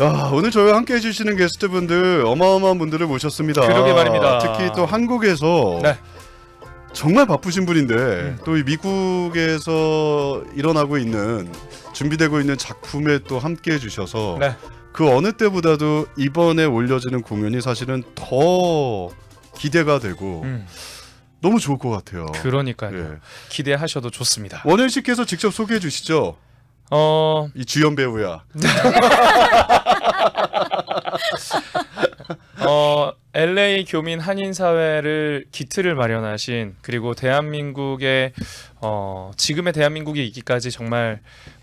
야, 오늘 저희와 함께 해주시는 게스트분들 어마어마한 분들을 모셨습니다. 그러게 말입니다. 특히 또 한국에서 네. 정말 바쁘신 분인데 음. 또이 미국에서 일어나고 있는 준비되고 있는 작품에 또 함께 해주셔서 네. 그 어느 때보다도 이번에 올려지는 공연이 사실은 더 기대가 되고 음, 너무 좋을 것 같아요. 그러니까요. 예. 기대하셔도 좋습니다. 원현 씨께서 직접 소개해 주시죠. 어, 이 주연 배우야. 어, LA 교민 한인 사회를 기틀을 마련하신 그리고 대한민국의 어, 지금의 대한민국이 있기까지 정말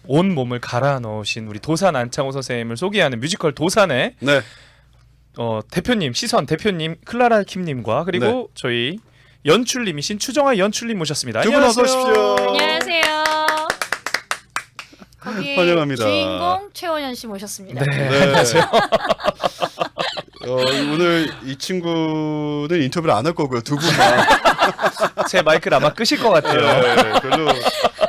온 몸을 갈아 넣으신 우리 도산 안창호 선생님을 소개하는 뮤지컬 도산의 네. 어, 대표님 시선 대표님 클라라 킴님과 그리고 네. 저희 연출님이신 추정아 연출님 모셨습니다. 두분 어서 오십시오. 안녕하세요. 거기 환영합니다. 주인공 최원현 씨 모셨습니다. 네. 네. 어, 오늘 이 친구는 인터뷰를 안 할 거고요. 두 분만. 제 마이크를 아마 끄실 것 같아요. 네, 별로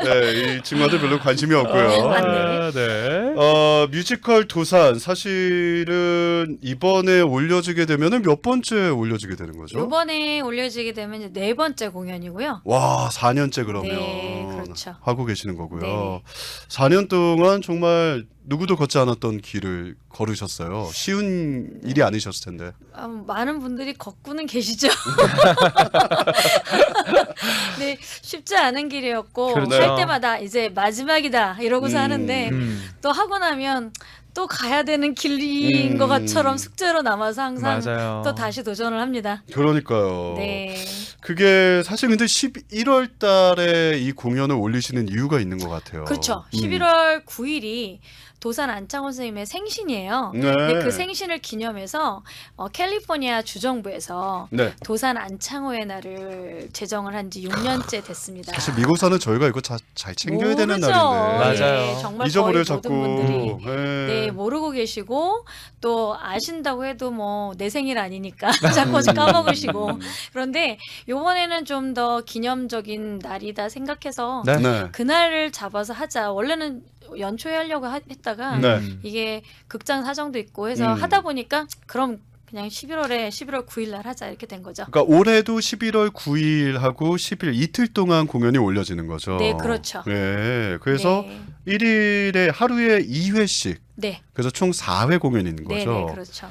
네, 이 친구한테 별로 관심이 없고요. 아, 네. 어, 뮤지컬 도산 사실은 이번에 올려지게 되면은 몇 번째 올려지게 되는 거죠? 이번에 올려지게 되면 이제 네 번째 공연이고요. 와, 4년째 그러면 네, 그렇죠. 하고 계시는 거고요. 네. 4년 동안 정말 누구도 걷지 않았던 길을 걸으셨어요. 쉬운 일이 아니셨을 텐데. 아, 많은 분들이 걷고는 계시죠. 네, 쉽지 않은 길이었고 그렇죠. 할 때마다 이제 마지막이다 이러고서 음. 하는데 음, 또 하고 나면 또 가야 되는 길인 음. 것처럼 숙제로 남아서 항상 맞아요. 또 다시 도전을 합니다. 그러니까요. 네. 그게 사실 근데 11월 달에 이 공연을 올리시는 이유가 있는 것 같아요. 그렇죠. 음. 11월 9일이 도산 안창호 선생님의 생신이에요. 네. 근데 그 생신을 기념해서 어, 캘리포니아 주정부에서 네. 도산 안창호의 날을 제정을 한 지 6년째 됐습니다. 사실 미국 사는 저희가 이거 자, 잘 챙겨야 되는 모르죠. 날인데 맞아요. 예, 정말 잊어버려 거의 자꾸. 모든 분들이 네. 네, 모르고 계시고 또 아신다고 해도 뭐 내 생일 아니니까 자꾸 까먹으시고 그런데 요번에는 좀 더 기념적인 날이다 생각해서 네. 네. 그날을 잡아서 하자. 원래는 연초에 하려고 하- 했다가 네. 음. 이게 극장 사정도 있고 해서 음. 하다 보니까 그럼 그냥 11월에 11월 9일 날 하자 이렇게 된 거죠. 그러니까 올해도 11월 9일 하고 10일 이틀 동안 공연이 올려지는 거죠. 네, 그렇죠. 네. 그래서 네. 1일에 하루에 2회씩 네. 그래서 총 4회 공연이 있는 네, 거죠. 네, 그렇죠.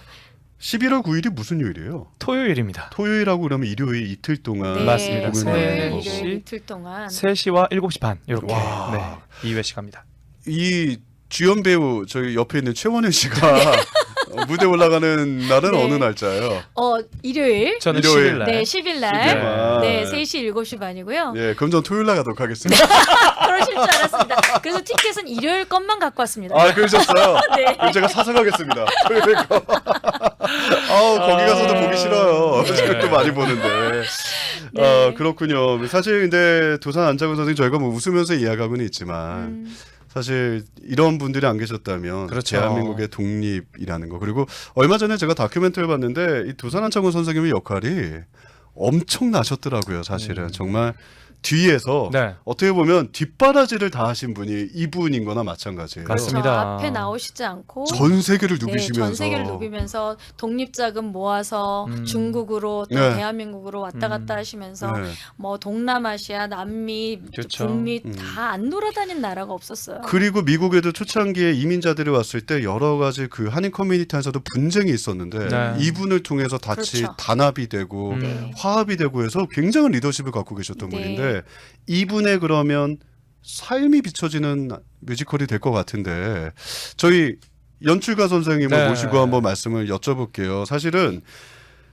11월 9일이 무슨 요일이에요? 토요일입니다. 토요일하고 그러면 일요일 이틀 동안 네, 맞습니다. 있는 토요일, 거고. 일요일 이틀 동안 3시와 7시 반 이렇게 와. 네. 2회씩 합니다. 이 주연 배우 저희 옆에 있는 최원현 씨가 어, 무대 올라가는 날은 네. 어느 날짜예요? 어 일요일 저는 일요일. 10일 날. 네 10일 날 10일 날. 네 3시 7시 반이고요. 예, 그럼 전 토요일 날 가도록 하겠습니다. 그러실 줄 알았습니다. 그래서 티켓은 일요일 것만 갖고 왔습니다. 아, 그러셨어요? 네. 그럼 제가 사서 가겠습니다. 토요일 거. 아우, 거기 가서도 아. 보기 싫어요. 네. 지금 또 많이 보는데. 네. 아, 그렇군요. 사실 근데 도산 안장훈 선생님 저희가 뭐 웃으면서 이야기하고는 있지만 음, 사실 이런 분들이 안 계셨다면 그렇죠. 대한민국의 독립이라는 거 그리고 얼마 전에 제가 다큐멘터리를 봤는데 이 도산 안창훈 선생님의 역할이 엄청 나셨더라고요 사실은 음. 정말 뒤에서 네. 어떻게 보면 뒷바라지를 다 하신 분이 이분인 거나 마찬가지예요 맞습니다. 저 앞에 나오시지 않고 전 세계를 네, 누비시면서 전 세계를 누비면서 독립자금 모아서 음. 중국으로 또 네. 대한민국으로 왔다 갔다 음. 하시면서 네. 뭐 동남아시아, 남미, 그렇죠. 북미 음. 다 안 돌아다닌 나라가 없었어요. 그리고 미국에도 초창기에 이민자들이 왔을 때 여러 가지 그 한인 커뮤니티 안에서도 분쟁이 있었는데 네. 이분을 통해서 같이 그렇죠. 단합이 되고 음. 네. 화합이 되고 해서 굉장한 리더십을 갖고 계셨던 네. 분인데 이분의 그러면 삶이 비춰지는 뮤지컬이 될 것 같은데 저희 연출가 선생님을 네. 모시고 한번 말씀을 여쭤볼게요. 사실은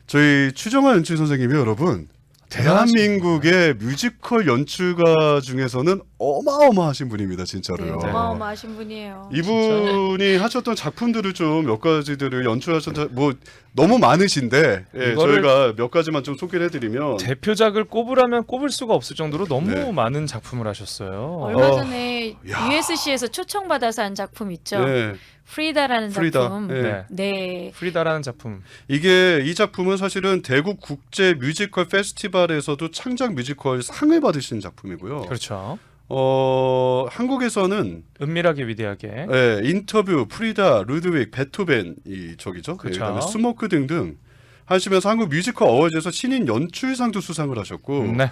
저희 추정화 연출 선생님이 여러분 대한민국의 뮤지컬 연출가 중에서는 어마어마하신 분입니다, 네, 진짜로요. 어마어마하신 분이에요. 이분이 하셨던 작품들을 좀 몇 가지들을 연출하셨던 뭐 너무 많으신데 예, 이거를- 저희가 몇 가지만 좀 소개를 해드리면 대표작을 꼽으라면 꼽을 수가 없을 정도로 너무 네. 많은 작품을 하셨어요. 얼마 어, 전에 야. USC에서 초청받아서 한 작품 있죠. 네, 프리다라는 프리다. 작품. 네. 네. 네. 프리다라는 작품. 이게 이 작품은 사실은 대구 국제 뮤지컬 페스티벌에서도 창작 뮤지컬 상을 받으신 작품이고요. 그렇죠. 어, 한국에서는 은밀하게 위대하게. 예, 인터뷰, 프리다, 루드윅, 베토벤 이 저기죠. 예, 그쵸. 그다음에 스모크 등등 하시면서 한국 뮤지컬 어워즈에서 신인 연출상도 수상을 하셨고 네,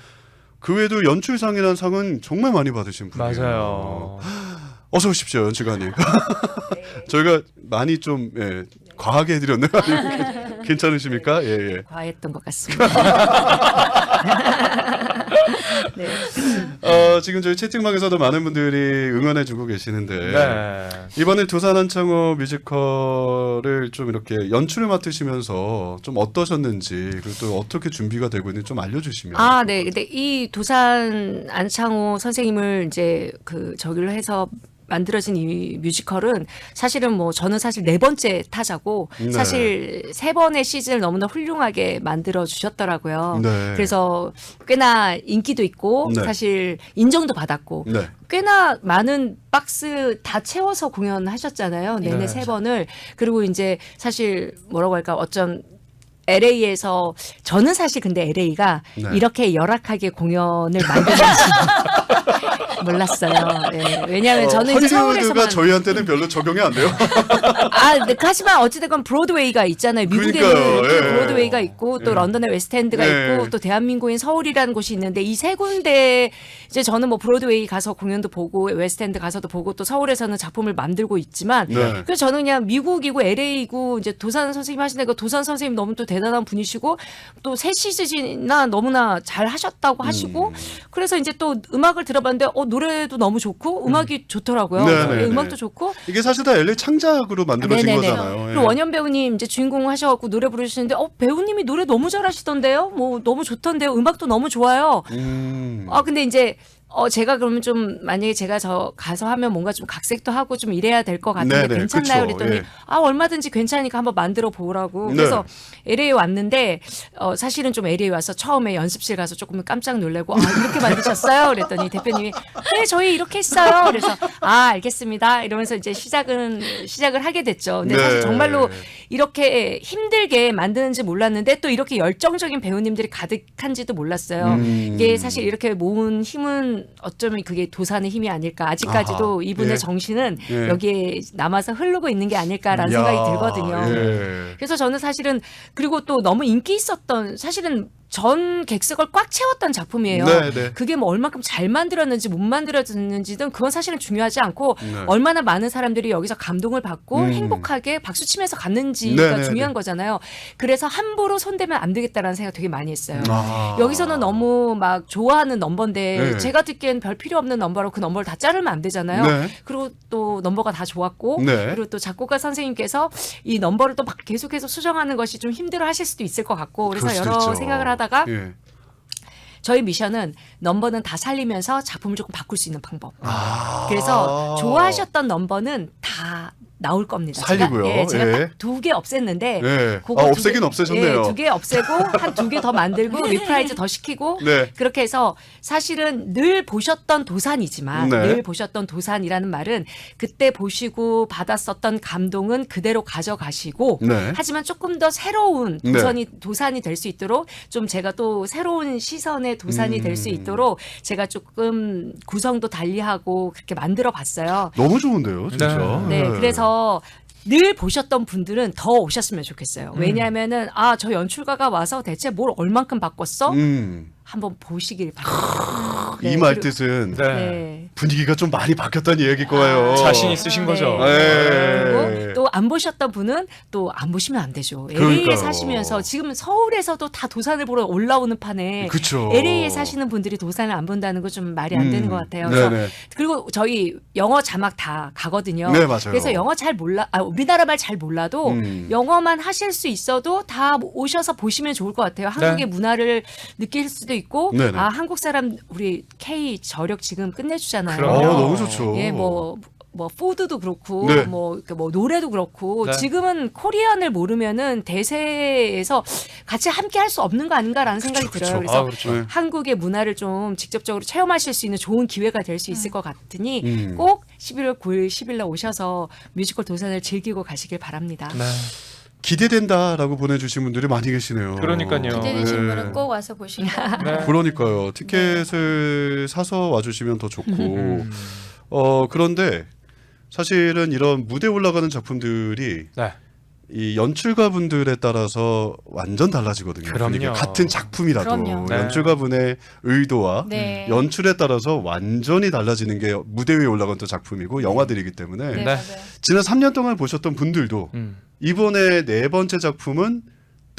그 외에도 연출상이라는 상은 정말 많이 받으신 분이에요. 맞아요. 어서 오십시오, 연출가님. 저희가 많이 좀 예, 과하게 해드렸나요? 아니면 괜찮으십니까? 예, 예. 과했던 것 같습니다. 네. 어, 지금 저희 채팅방에서도 많은 분들이 응원해주고 계시는데 네. 이번에 두산 한창호 뮤지컬을 좀 이렇게 연출을 맡으시면서 좀 어떠셨는지 그리고 또 어떻게 준비가 되고 있는지 좀 알려주시면. 아, 네. 근데 이 도산 안창호 선생님을 이제 그 저기로 해서 만들어진 이 뮤지컬은 사실은 뭐 저는 사실 네 번째 타자고 네. 사실 세 번의 시즌을 너무나 훌륭하게 만들어 주셨더라고요. 네. 그래서 꽤나 인기도 있고 네. 사실 인정도 받았고 네. 꽤나 많은 박스 다 채워서 공연하셨잖아요. 내내 네. 세 번을. 그리고 이제 사실 뭐라고 할까 어쩜 LA에서 저는 사실 근데 LA가 네. 이렇게 열악하게 공연을 만드는지 몰랐어요. 예. 왜냐하면 저는 이제 헐리우드가 서울에서만 저희한테는 별로 적용이 안 돼요. 아, 네, 하지만 어찌됐건 브로드웨이가 있잖아요. 미국에는 그러니까요. 또 예. 브로드웨이가 있고 또 예. 런던에 웨스트엔드가 예. 있고 또 대한민국인 서울이라는 곳이 있는데 이 세 군데 이제 저는 뭐 브로드웨이 가서 공연도 보고 웨스트엔드 가서도 보고 또 서울에서는 작품을 만들고 있지만 네. 그래서 저는 그냥 미국이고 LA이고 이제 도산 선생님 하시는 거 도산 선생님 너무 또 대단한 분이시고 또 새 시즌이나 너무나 잘 하셨다고 하시고 음. 그래서 이제 또 음악을 들어봤는데 어 노래도 너무 좋고 음악이 좋더라고요. 네, 네, 예, 네. 음악도 좋고 이게 사실 다 LA 창작으로 만들어진 네네네. 거잖아요. 예. 그리고 원현 배우님 이제 주인공 하셔갖고 노래 부르시는데 어 배우님이 노래 너무 잘하시던데요. 뭐 너무 좋던데요. 음악도 너무 좋아요. 음. 아 근데 이제 어 제가 그러면 좀 만약에 제가 저 가서 하면 뭔가 좀 각색도 하고 좀 이래야 될 것 같은데 네네, 괜찮나요? 그쵸, 그랬더니 예. 아 얼마든지 괜찮으니까 한번 만들어 보라고 네. 그래서 LA 왔는데 어 사실은 좀 LA 와서 처음에 연습실 가서 조금 깜짝 놀래고 아 이렇게 만드셨어요? 그랬더니 대표님이 네 저희 이렇게 했어요. 그래서 아 알겠습니다. 이러면서 이제 시작은 시작을 하게 됐죠. 근데 네. 사실 정말로 이렇게 힘들게 만드는지 몰랐는데 또 이렇게 열정적인 배우님들이 가득한지도 몰랐어요. 음. 이게 사실 이렇게 모은 힘은 어쩌면 그게 도산의 힘이 아닐까. 아직까지도 아하. 이분의 예. 정신은 예. 여기에 남아서 흐르고 있는 게 아닐까라는 생각이 야, 들거든요. 예. 그래서 저는 사실은 그리고 또 너무 인기 있었던 사실은 전 객석을 꽉 채웠던 작품이에요. 네, 네. 그게 뭐 얼마큼 잘 만들었는지 못 만들었는지는 그건 사실은 중요하지 않고 네. 얼마나 많은 사람들이 여기서 감동을 받고 음. 행복하게 박수 치면서 갔는지가 네, 네, 중요한 네. 거잖아요. 그래서 함부로 손대면 안 되겠다라는 생각 되게 많이 했어요. 아. 여기서는 너무 막 좋아하는 넘버인데 네. 제가 듣기엔 별 필요 없는 넘버로 그 넘버를 다 자르면 안 되잖아요. 네. 그리고 또 넘버가 다 좋았고 네. 그리고 또 작곡가 선생님께서 이 넘버를 또 막 계속해서 수정하는 것이 좀 힘들어 하실 수도 있을 것 같고 그래서 여러 있죠. 생각을 하다 가 예. 저희 미션은 넘버는 다 살리면서 작품을 조금 바꿀 수 있는 방법. 아. 그래서 좋아하셨던 넘버는 다 나올 겁니다. 살리고요. 제가, 예, 제가 예. 딱두개 없앴는데 예. 그거 아, 두 없애긴 개- 없애셨네요. 예, 두개 없애고 한 두 개 더 만들고 리프라이즈 더 시키고 네. 그렇게 해서 사실은 늘 보셨던 도산이지만 네. 늘 보셨던 도산이라는 말은 그때 보시고 받았었던 감동은 그대로 가져가시고 네. 하지만 조금 더 새로운 네. 도산이 도산이 될 수 있도록 좀 제가 또 새로운 시선의 도산이 될수 음. 있도록 제가 조금 구성도 달리하고 그렇게 만들어 봤어요. 너무 좋은데요, 진짜. 네, 예. 그래서 늘 보셨던 분들은 더 오셨으면 좋겠어요. 음. 왜냐하면은 아 저 연출가가 와서 대체 뭘 얼만큼 바꿨어? 음. 한번 보시길 바랍니다. 네, 이말 그리고- 뜻은 네. 네. 분위기가 좀 많이 바뀌었다는 얘기일 거예요. 자신 있으신 거죠. 네. 그리고 또 안 보셨던 분은 또 안 보시면 안 되죠. LA에 그러니까요. 사시면서 지금 서울에서도 다 도산을 보러 올라오는 판에 그쵸. LA에 사시는 분들이 도산을 안 본다는 건좀 말이 안 되는 것 같아요. 그래서 음. 네네. 그리고 저희 영어 자막 다 가거든요. 네, 맞아요. 그래서 영어 잘 몰라, 아, 우리나라 말 잘 몰라도 음. 영어만 하실 수 있어도 다 오셔서 보시면 좋을 것 같아요. 한국의 문화를 느낄 수도 있고, 네. 네네. 아 한국 사람 우리 K 저력 지금 끝내주잖아요. 어, 그럼요. 너무 좋죠. 예, 뭐. 뭐 푸드도 그렇고 네. 뭐, 이렇게 뭐 노래도 그렇고 네. 지금은 코리안을 모르면은 대세에서 같이 함께 할 수 없는 거 아닌가라는 생각이 그쵸, 들어요. 그쵸. 그래서 아, 그렇죠. 네. 한국의 문화를 좀 직접적으로 체험하실 수 있는 좋은 기회가 될 수 있을 것 같으니 음. 꼭 11월 9일 10일 날 오셔서 뮤지컬 도산을 즐기고 가시길 바랍니다. 네. 기대된다라고 보내주신 분들이 많이 계시네요. 그러니까요. 기대되신 네. 분은 꼭 와서 보시고 네. 그러니까요. 티켓을 사서 와주시면 더 좋고. 음. 어 그런데 사실은 이런 무대 에 올라가는 작품들이 네. 이 연출가분들에 따라서 완전 달라지거든요. 그럼요. 분위기가. 같은 작품이라도 그럼요. 네. 연출가분의 의도와 네. 연출에 따라서 완전히 달라지는 게 무대 위에 올라간 또 작품이고 영화들이기 때문에 네, 네. 맞아요. 지난 3년 동안 보셨던 분들도 음. 이번에 네 번째 작품은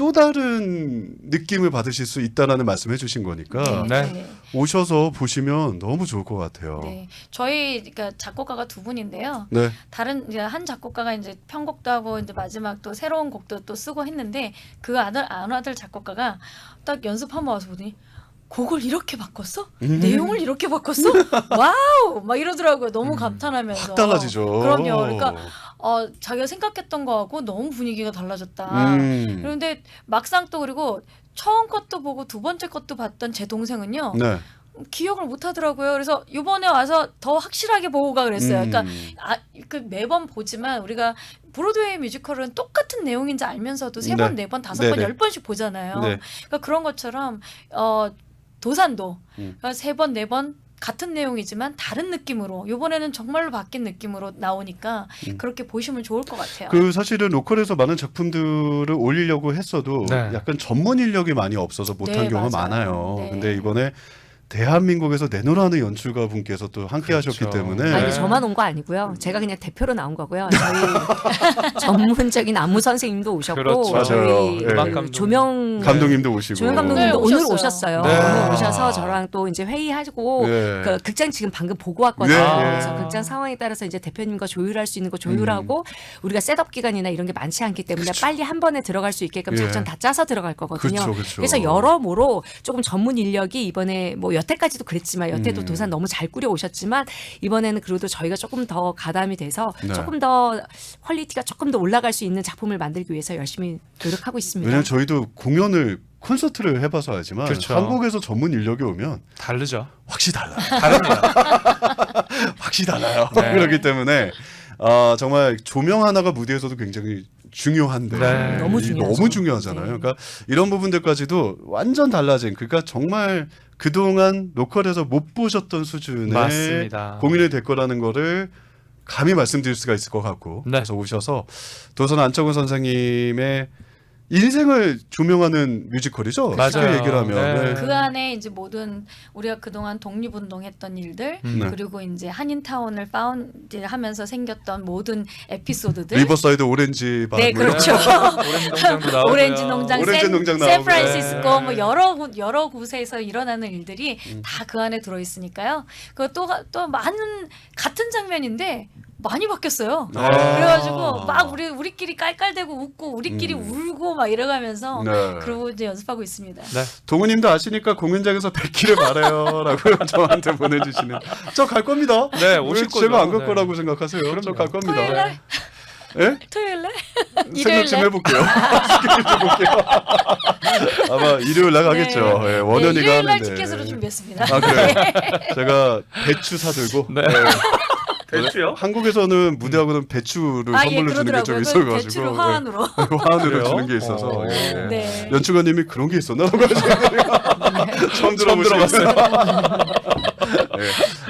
또 다른 느낌을 받으실 수 있다라는 말씀해 주신 거니까 네. 네. 오셔서 보시면 너무 좋을 것 같아요. 네. 저희 그러니까 작곡가가 두 분인데요. 네. 다른 이제 한 작곡가가 이제 편곡도 하고 이제 마지막 또 새로운 곡도 또 쓰고 했는데 그 아들 아들 작곡가가 딱 연습 한번 와서 보더니 곡을 이렇게 바꿨어? 음. 내용을 이렇게 바꿨어? 와우! 막 이러더라고요. 너무 감탄하면서. 확 달라지죠. 그럼요. 그러니까 어, 자기가 생각했던 거하고 너무 분위기가 달라졌다. 음. 그런데 막상 또 그리고 처음 것도 보고 두 번째 것도 봤던 제 동생은요 네. 기억을 못 하더라고요. 그래서 이번에 와서 더 확실하게 보고 가 그랬어요. 음. 그러니까 아, 그 매번 보지만 우리가 브로드웨이 뮤지컬은 똑같은 내용인지 알면서도 세 번, 네. 네 번, 다섯 번. 열 번씩 보잖아요. 네. 그러니까 그런 것처럼 어, 도산도 음. 그러니까 세 번, 네 번 같은 내용이지만 다른 느낌으로 이번에는 정말로 바뀐 느낌으로 나오니까 음. 그렇게 보시면 좋을 것 같아요. 그 사실은 로컬에서 많은 작품들을 올리려고 했어도 네. 약간 전문 인력이 많이 없어서 못한 네, 경우가 맞아요. 많아요. 네. 근데 이번에 대한민국에서 내노라는 연출가 분께서 또 함께 그렇죠. 하셨기 때문에 네. 아, 이게 저만 온 거 아니고요. 제가 그냥 대표로 나온 거고요. 저희 전문적인 안무 선생님도 오셨고 그렇죠. 저희 맞아요. 예. 그 감독. 조명 감독님도 오시고 조명 감독님도 네, 오늘 오셨어요. 오셨어요. 네. 오늘 오셔서 저랑 또 이제 회의하고 네. 그 극장 지금 방금 보고 왔거든요. 네. 그래서 극장 상황에 따라서 이제 대표님과 조율할 수 있는 거 조율하고 음. 우리가 셋업 기간이나 이런 게 많지 않기 때문에 빨리 한 번에 들어갈 수 있게끔 예. 작전 다 짜서 들어갈 거거든요. 그렇죠, 그렇죠. 그래서 여러모로 조금 전문 인력이 이번에 뭐 여태까지도 그랬지만 여태도 음. 도산 너무 잘 꾸려 오셨지만 이번에는 그래도 저희가 조금 더 가담이 돼서 네. 조금 더 퀄리티가 조금 더 올라갈 수 있는 작품을 만들기 위해서 열심히 노력하고 있습니다. 왜냐면 저희도 공연을 콘서트를 해봐서 알지만 그렇죠. 한국에서 전문 인력이 오면 다르죠. 확실히 달라요. 다릅니다. 확실히 달라요. 네. 그렇기 때문에 아, 정말 조명 하나가 무대에서도 굉장히 중요한데 네. 너무 이 중요하죠. 너무 중요하잖아요. 네. 그러니까 이런 부분들까지도 완전 달라진 그러니까 정말 그동안 로컬에서 못 보셨던 수준의 맞습니다. 공연이 될 거라는 거를 감히 말씀드릴 수가 있을 것 같고 네. 그래서 오셔서 도선 안정훈 선생님의 인생을 조명하는 뮤지컬이죠. 맞아요. 쉽게 얘기를 하면 네. 네. 그 안에 이제 모든 우리가 그동안 독립운동했던 일들 음. 네. 그리고 이제 한인타운을 파운드하면서 생겼던 모든 에피소드들 리버사이드 오렌지 바 네, 그렇죠. 오렌지 농장도 나오고요. 오렌지 농장, 오렌지 샌, 농장 나오고. 샌프란시스코 네. 뭐 여러 곳- 여러 곳에서 일어나는 일들이 음. 다그 안에 들어 있으니까요. 그또또 많은 같은 장면인데 많이 바뀌었어요. 아. 그래가지고 막 우리 우리끼리 깔깔대고 웃고 우리끼리 음. 울고 막 이래가면서 네. 그러고 이제 연습하고 있습니다. 네. 동우님도 아시니까 공연장에서 뵙기를 바래요라고 저한테 보내주시는. 저 갈 겁니다. 네, 오실 왜 제가 거죠. 안갈 네. 거라고 생각하세요. 저갈 겁니다. 날 예? 토요일 날 생각 일요일 좀 날 해볼게요. 스케줄 좀 볼게요. 아마 일요일 날 가겠죠. 네. 예, 원현이가 네, 일요일 날 하는데. 티켓으로 준비했습니다. 아 그래. 제가 배추 사들고. 네. 배추요? 한국에서는 무대하고는 배추를 아 예 선물로 주는 게 좀 그러더라고요. 그 있어가지고. 예. 화환으로. 화환으로 그래요? 주는 게 있어서. 어. 예. 네. 연출가님이 그런 게 있었나 라고 하시는 처음 들어보시겠어요. 예.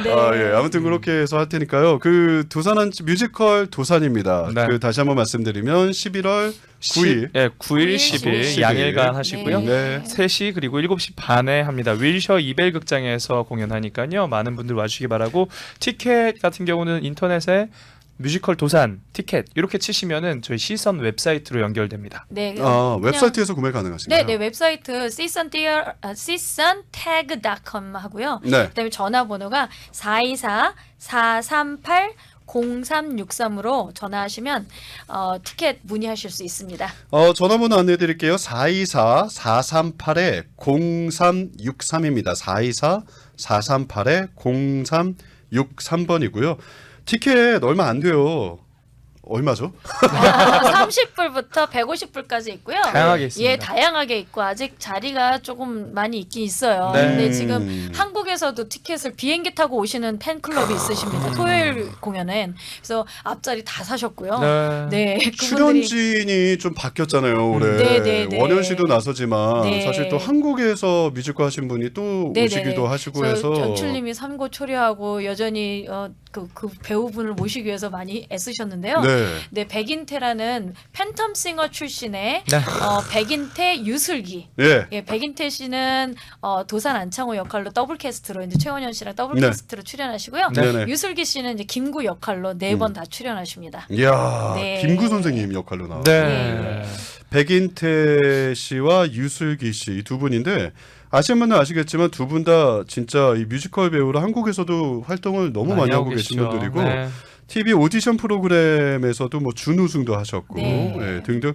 네. 아, 예. 아무튼 그렇게 해서 할 테니까요. 그 두산한 뮤지컬 도산입니다. 네. 그 다시 한번 말씀드리면 11월 9일. 예, 9일, 9일, 10일 10일. 양일간 하시고요. 네. 3시 그리고 7시 반에 합니다. 윌셔 이벨 극장에서 공연하니까요. 많은 분들 와주시기 바라고 티켓 같은 경우는 인터넷에 뮤지컬 도산 티켓 이렇게 치시면은 저희 시선 웹사이트로 연결됩니다. 네. 아, 그냥- 웹사이트에서 구매 가능하신가요? 네, 네 웹사이트 season 아, seasontag.com 하고요. 네. 그다음에 전화번호가 424 438 0363으로 전화하시면 어, 티켓 문의하실 수 있습니다. 어, 전화번호 안내해 드릴게요. 424 438에 0363입니다. 424 438에 0363번이고요. 티켓 얼마 안 돼요. 얼마죠? 30불부터 150불까지 있고요. 다양하게 있습니다. 예, 다양하게 있고 아직 자리가 조금 많이 있긴 있어요. 네. 근데 음. 지금 한국에 한국에서도 티켓을 비행기 타고 오시는 팬클럽이 있으십니다. 토요일 공연은 그래서 앞자리 다 사셨고요. 네. 네, 그분들이 출연진이 좀 바뀌었잖아요 올해 네, 네, 네. 원현 씨도 나서지만 네. 사실 또 한국에서 뮤지컬 하신 분이 또 네, 오시기도 네, 네. 하시고 저 해서 전출님이 삼고 초려하고 여전히 어, 그, 그 배우분을 모시기 위해서 많이 애쓰셨는데요. 네. 네, 백인태라는 팬텀싱어 출신의 네. 어, 백인태 유슬기. 예. 예, 백인태 씨는 어, 도산 안창호 역할로 더블 캐스트로 이제 최원현 씨랑 더블 네. 캐스트로 출연하시고요. 네네. 유슬기 씨는 이제 김구 역할로 네 음. 번다 출연하십니다. 이야 네. 김구 선생님 역할로 나와. 네. 네. 백인태 씨와 유슬기 씨 이 두 분인데 아시는 분은 아시겠지만 두 분 다 진짜 이 뮤지컬 배우로 한국에서도 활동을 너무 많이, 하고 계신. 분들이고 네. TV 오디션 프로그램에서도 뭐 준우승도 하셨고 네. 예, 등등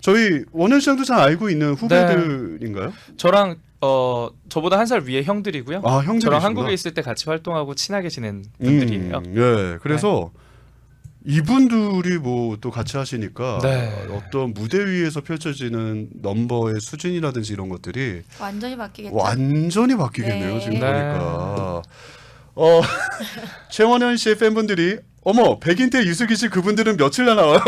저희 원현 시장도 잘 알고 있는 후배들인가요? 저랑 어 저보다 한 살 위에 형들이고요. 아 형들이시구나. 저랑 한국에 있을 때 같이 활동하고 친하게 지낸 분들이에요. 음, 예, 그래서 이분들이 뭐 또 같이 하시니까 네. 어떤 무대 위에서 펼쳐지는 넘버의 수준이라든지 이런 것들이 완전히 바뀌겠죠. 완전히 바뀌겠네요 네. 지금 네. 보니까. 어 최원현 씨의 팬분들이 어머 백인태 유수기 씨 그분들은 며칠 나 나와요?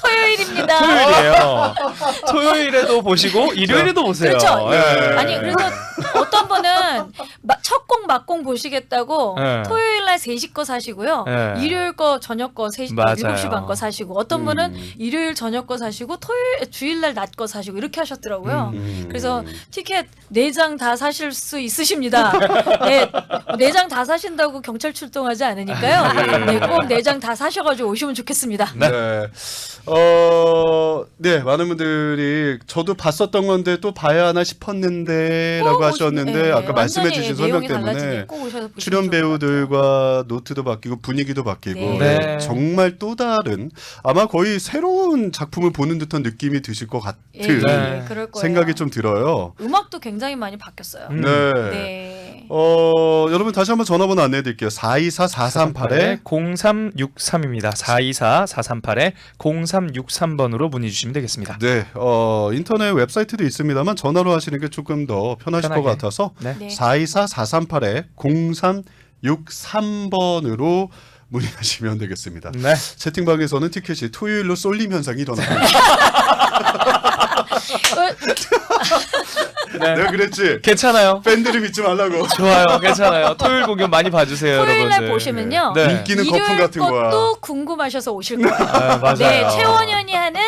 토요일입니다. 토요일이에요. 토요일에도 보시고 일요일에도 보세요. 그렇죠. 예. 아니 그래서 어떤 분은 첫공 막공 보시겠다고 네. 토요일 날 3시 거 사시고요. 네. 일요일 거 저녁 거 3시 맞아요. 7시 반 거 사시고 어떤 음. 분은 일요일 저녁 거 사시고 토요일 주일 날 낮 거 사시고 이렇게 하셨더라고요. 음. 그래서 티켓 네장다 사실 수 있으십니다. 네, 네장다 사신다고 경찰 출동하지 않으니까요. 네, 꼭네장다 사셔 가지고 오시면 좋겠습니다. 네. 어, 네, 많은 분들이 저도 봤었던 건데 또 봐야 하나 싶었는데라고 꼭 하셨는데 예, 아까 말씀해 주신 설명 때문에 출연 좋을 것 같아요. 배우들과 노트도 바뀌고 분위기도 바뀌고 네. 네, 네. 정말 또 다른 아마 거의 새로운 작품을 보는 듯한 느낌이 드실 것 같은 예, 예, 네. 예, 그럴 거예요. 생각이 좀 들어요. 음악도 굉장히 많이 바뀌었어요. 음. 네. 네. 어, 여러분 다시 한번 전화번호 안내해 드릴게요. 424-438에 0363입니다. 424-438에 0363번으로 문의 주시면 되겠습니다. 네, 어, 인터넷 웹사이트도 있습니다만 전화로 하시는 게 조금 더 편하실 편하게. 것 같아서 네. 네. 424-438에 0363번으로 문의하시면 되겠습니다. 네. 채팅방에서는 티켓이 토요일로 쏠림 현상이 일어나고 네. 내가 그랬지. 괜찮아요. 팬들이 믿지 말라고. 좋아요. 괜찮아요. 토요일 공연 많이 봐주세요, 토요일 날 여러분들. 보시면요. 네. 인기는 일요일 거품 같은 거야. 것도 궁금하셔서 오실 거예요. 아, 맞아요. 네, 최원현이 하는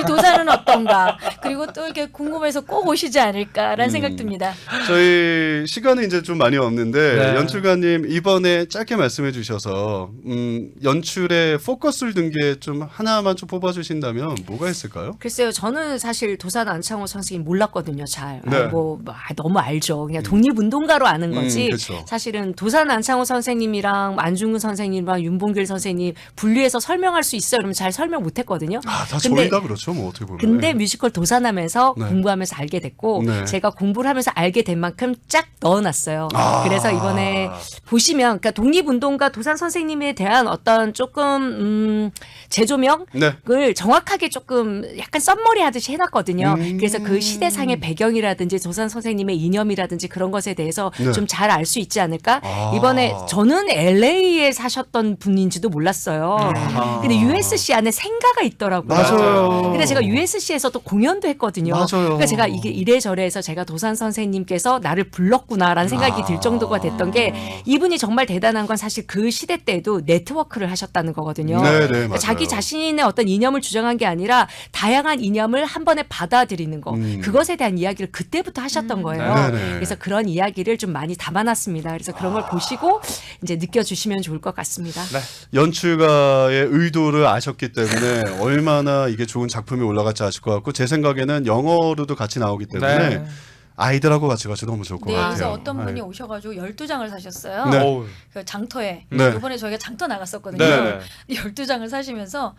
이 도사는 어떤가. 그리고 또 이렇게 궁금해서 꼭 오시지 않을까라는 음. 생각 듭니다. 저희 시간이 이제 좀 많이 없는데 네. 연출가님 이번에 짧게 말씀해 주셔서 음, 연출에 포커스를 둔 게 좀 하나만 좀 뽑아 주신다면 뭐가 있을까요? 글쎄요, 저는 사실 도산 안창호 선생님 몰랐거든요, 잘. 네. 아, 뭐, 뭐, 아, 너무 알죠. 그냥 독립운동가로 아는 거지. 음, 그쵸. 사실은 도산 안창호 선생님이랑 안중근 선생님이랑 윤봉길 선생님 분리해서 설명할 수 있어요. 그러면 잘 설명 못 했거든요. 아, 다 근데- 저희 다 그렇죠. 뭐 어떻게 보면. 근데 뮤지컬 도산하면서 네. 공부하면서 알게 됐고 네. 제가 공부를 하면서 알게 된 만큼 쫙 넣어놨어요. 아. 그래서 이번에 보시면 그러니까 독립운동가 도산 선생님에 대한 어떤 조금 음, 재조명을 네. 정확하게 조금 약간 썸머리 하듯이 해놨거든요. 음. 그래서 그 시대상의 배경이라든지 도산 선생님의 이념이라든지 그런 것에 대해서 네. 좀 잘 알 수 있지 않을까? 아. 이번에 저는 LA에 사셨던 분인지도 몰랐어요. 아하. 근데 USC 안에 생가가 있더라고요. 맞아요. 근데 제가 USC에서도 공연도 했거든요. 맞아요. 그러니까 제가 이게 이래저래 해서 제가 도산 선생님께서 나를 불렀구나라는 생각이 아. 들 정도가 됐던 게 이분이 정말 대단한 건 사실 그 시대 때도 네트워크를 하셨다는 거거든요. 네, 네, 그러니까 맞아요. 자기 자신의 어떤 이념을 주장한 게 아니라 다양한 이념을 한 번에 받아들이는 거. 음. 그것에 대한 이야기를 그때 부터 하셨던 거예요. 네, 네. 그래서 그런 이야기를 좀 많이 담아놨습니다. 그래서 그런 걸 보시고 이제 느껴주시면 좋을 것 같습니다. 네. 연출가의 의도를 아셨기 때문에 얼마나 이게 좋은 작품이 올라갈지 아실 것 같고 제 생각에는 영어로도 같이 나오기 때문에 네. 아이들하고 같이 같이 너무 좋을 것 네, 같아요. 그래서 어떤 분이 네. 오셔가지고 12장을 사셨어요. 네. 어우. 그 장터에. 네. 이번에 저희가 장터 나갔었거든요. 네. 12장을 사시면서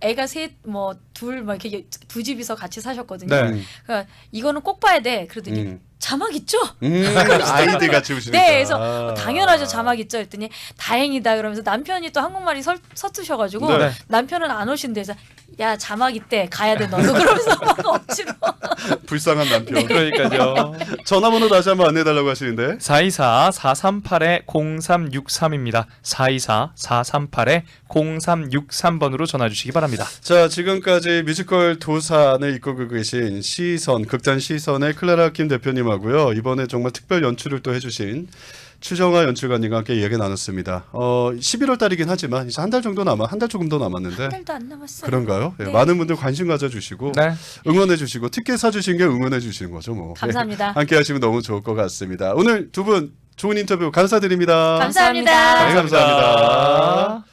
애가 셋, 뭐, 둘, 막 이렇게 두 집이서 같이 사셨거든요. 네. 음, 그러니까 이거는 꼭 봐야 돼. 그러더니 음. 자막 있죠? 음, 아이디 같이 오시니까. 네, 그래서 어, 당연하죠 자막 있죠 했더니 다행이다 그러면서 남편이 또 한국말이 설, 서투셔가지고 네. 남편은 안 오신대 서야 자막 있대 가야 돼 너도 그러면서 막 억지로 불쌍한 남편. 그러니까요. 전화번호 다시 한번 안내해달라고 하시는데 424-438-0363입니다. 424-438-0363번으로 전화 주시기 바랍니다. 자 지금까지 뮤지컬 도산을 이끌고 계신 시선 극단 시선의 클라라 김 대표님하고 요 이번에 정말 특별 연출을 또 해주신 추정아 연출가님과 함께 이야기 나눴습니다. 어 11월 달이긴 하지만 이제 한 달 정도 남아 한 달 조금 더 남았는데 한 달도 안 남았어요. 그런가요? 예, 네. 많은 분들 관심 가져주시고 네. 응원해주시고 티켓 사주신 게 응원해주시는 거죠 뭐. 감사합니다. 예, 함께 하시면 너무 좋을 것 같습니다. 오늘 두 분 좋은 인터뷰 감사드립니다. 감사합니다. 네, 감사합니다.